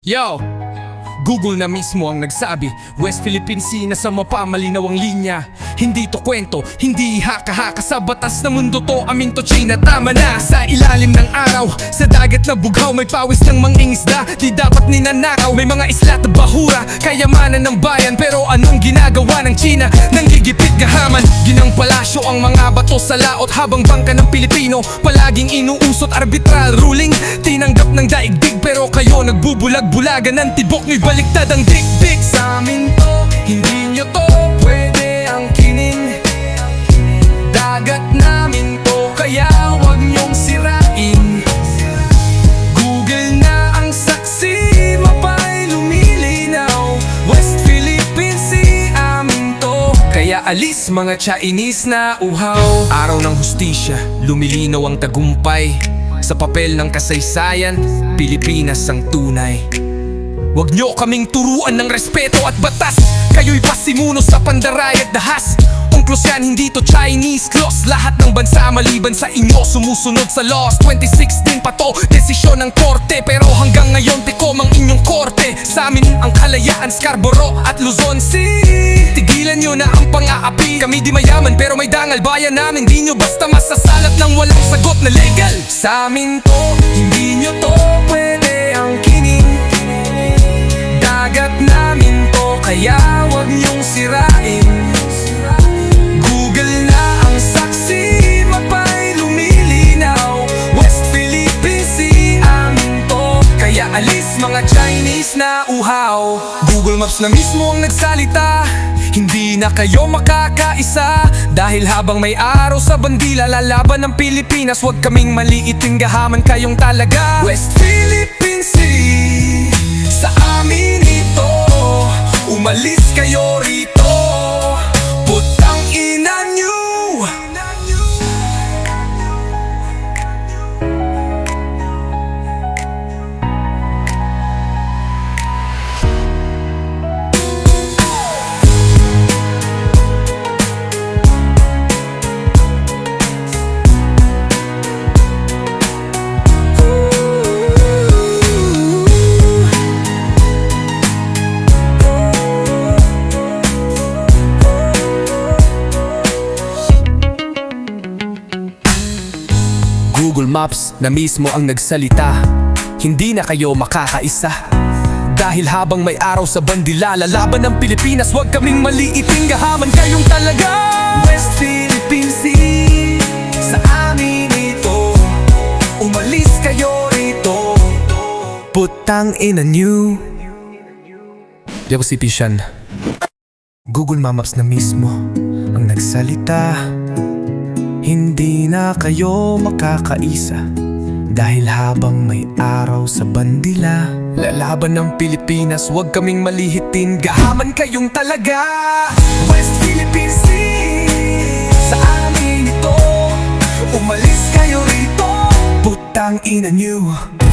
Yo! Google na mismo ang nagsabi West Philippine Sea na sa mapamalinaw ang linya. Hindi to kwento, hindi haka-haka Sa batas na mundo to, aminto China Tama na. Sa ilalim ng araw Sa dagat na bughaw, may pawis ng mangingisda. Di dapat ninanakaw, may mga isla at bahura. Kayamanan ng bayan, pero anong ginagawa ng China? Palasyo ang mga bato sa laot Habang bangka ng Pilipino, palaging inuusot arbitral ruling. Tinanggap ng daigdig, pero kayo nagbubulag-bulagan ng tibok. Nyo'y baliktad ang dik-dik Sa amin to, to Kaya alis mga Chinese na uhaw. Araw ng hustisya, lumilinaw ang tagumpay. Sa papel ng kasaysayan, Pilipinas ang tunay. Huwag nyo kaming turuan ng respeto at batas. Kayo'y pasimuno sa pandaray at dahas. Unklos yan, hindi to Chinese clause Lahat ng bansa maliban sa inyo Sumusunod sa laws. 2016 pa to, desisyon ng korte. Pero hanggang ngayon tikom ang inyong korte. Sa amin ang kalayaan, Scarborough at Luzon City Tigilan nyo na ang pang-aapi. Kami di mayaman pero may dangal. Bayan namin di nyo basta masasalat ng walang sagot na legal. Sa amin to, hindi nyo to pwede ang kining Dagat namin to kaya wag niyong sirain. Google na ang saksi Mapay lumilinaw. West Philippine Sea amin to. Kaya alis mga Chinese na uhaw. Google Maps na mismo ang nagsalita hindi na kayo makakaisa. Dahil habang may araw sa bandila Lalaban ng Pilipinas. Huwag kaming maliiting gahaman kayong talaga. West Philippine Sea Google Maps na mismo ang nagsalita. Hindi na kayo makakaisa. Dahil habang may araw sa bandila Lalaban ng Pilipinas Huwag kaming maliiting gahaman Kayong talaga. West Philippine Sea Sa amin ito. Umalis kayo rito. Putang ina nyo Di ako si Pishan Google Maps na mismo ang nagsalita hindi na kayo makakaisa. Dahil habang may araw sa bandila Lalaban ng Pilipinas, huwag kaming malihitin. Gahaman kayong talaga. West Philippine Sea Sa amin ito. Umalis kayo rito. Putang ina nyo